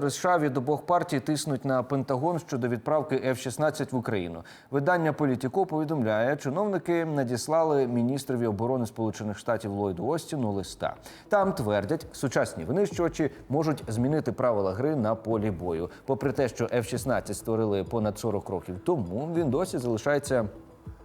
США від обох партій тиснуть на Пентагон щодо відправки F-16 в Україну. Видання Політіко повідомляє, чиновники надіслали міністрові оборони Сполучених Штатів Ллойду Остіну листа. Там твердять, сучасні винищувачі можуть змінити правила гри на полі бою. Попри те, що F-16 створили понад 40 років тому, він досі залишається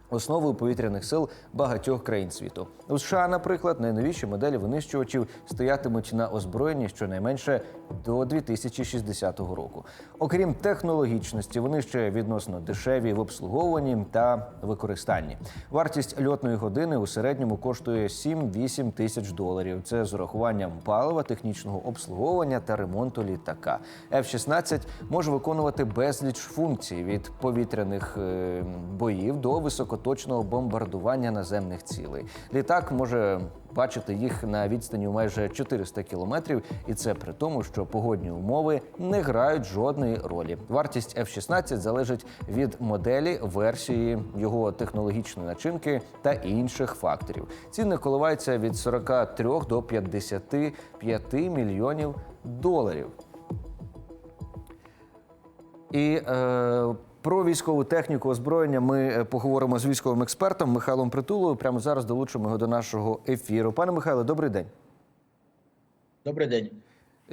основою повітряних сил багатьох країн світу. У США, наприклад, найновіші моделі винищувачів стоятимуть на озброєнні щонайменше до 2060 року. Окрім технологічності, вони ще відносно дешеві в обслуговуванні та використанні. Вартість льотної години у середньому коштує 7-8 тисяч доларів. Це з урахуванням палива, технічного обслуговування та ремонту літака. F-16 може виконувати безліч функцій від повітряних е, боїв до високоточного бомбардування наземних цілей. Літак може бачити їх на відстані майже 400 кілометрів, і це при тому, що погодні умови не грають жодної ролі. Вартість F-16 залежить від моделі, версії, його технологічної начинки та інших факторів. Ціни коливаються від 43 до 55 мільйонів доларів. І е, про військову техніку озброєння ми е, поговоримо з військовим експертом Михайлом Притулою. Прямо зараз долучимо його до нашого ефіру. Пане Михайло, добрий день. Добрий день.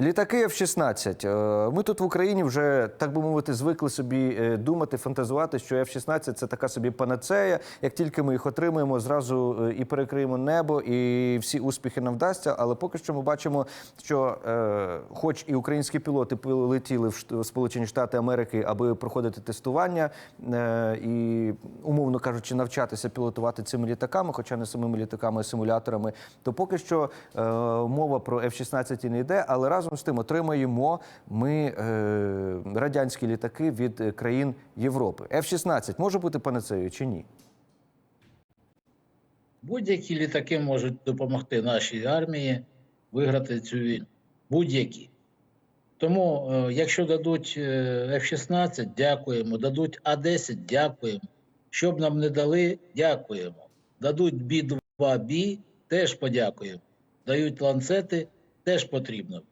Літаки F-16. Е, Ми тут в Україні вже, так би мовити, звикли собі е, думати, фантазувати, що F-16 – це така собі панацея. Як тільки ми їх отримаємо, зразу е, і перекриємо небо, і всі успіхи нам вдасться. Але поки що ми бачимо, що, хоч і українські пілоти полетіли в Сполучені Штати Америки, аби проходити тестування і, умовно кажучи, навчатися пілотувати цими літаками, хоча не самими літаками, а симуляторами, то поки що мова про F-16 і не йде, але разом з тим отримаємо ми е, радянські літаки від е, країн Європи. F-16 може бути панацеєю чи ні? Будь-які літаки можуть допомогти нашій армії виграти цю війну. Будь-які. Тому, е, якщо дадуть е, F-16, дякуємо. Дадуть А-10, дякуємо. Щоб нам не дали, дякуємо. Дадуть Бі-2Бі, теж подякуємо. Дають ланцети, теж потрібно.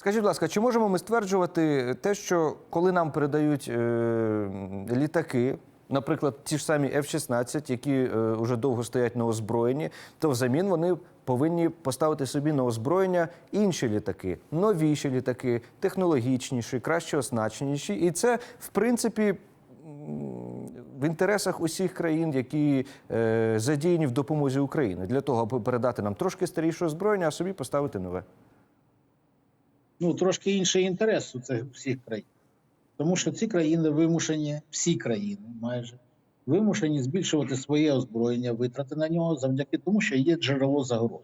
Скажіть, будь ласка, чи можемо ми стверджувати те, що коли нам передають е, літаки, наприклад, ті ж самі F-16, які е, вже довго стоять на озброєнні, то взамін вони повинні поставити собі на озброєння інші літаки, новіші літаки, технологічніші, краще оснащеніші. І це, в принципі, в інтересах усіх країн, які е, задіяні в допомозі Україні, для того, аби передати нам трошки старіше озброєння, а собі поставити нове. Ну, трошки інший інтерес у цих всіх країн. Тому що ці країни вимушені, всі країни майже вимушені збільшувати своє озброєння, витрати на нього завдяки тому, що є джерело загроз.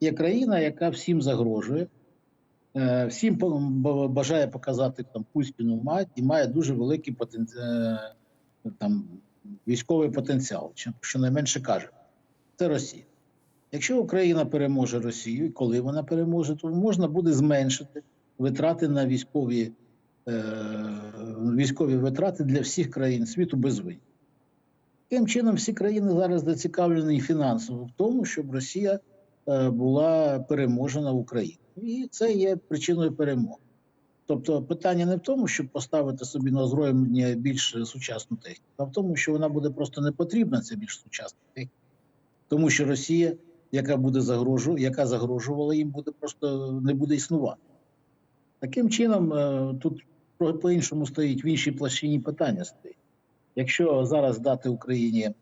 Є країна, яка всім загрожує, е, всім бажає показати там Путіну мать і має дуже великий потенці... е, там, військовий потенціал, що- щонайменше каже. Це Росія. Якщо Україна переможе Росію, і коли вона переможе, то можна буде зменшити витрати на військові, е, військові витрати для всіх країн світу без винятку. Таким чином, всі країни зараз зацікавлені фінансово в тому, щоб Росія е, була переможена в Україні. І це є причиною перемоги. Тобто питання не в тому, щоб поставити собі на озброєння більш сучасну техніку, а в тому, що вона буде просто не потрібна, ця більш сучасна техніка. Тому що Росія, яка буде загрожу, яка загрожувала їм, буде просто не буде існувати. Таким чином, е, тут по-іншому стоїть в іншій площині питання стоїть. Якщо зараз дати Україні е,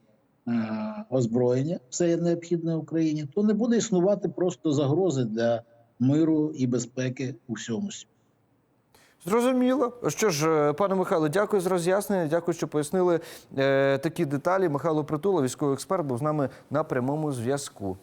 озброєння, все необхідне Україні, то не буде існувати просто загрози для миру і безпеки у всьому світі. Зрозуміло. Що ж, е, пане Михайло, дякую за роз'яснення. Дякую, що пояснили е, такі деталі. Михайло Притула, військовий експерт, був з нами на прямому зв'язку.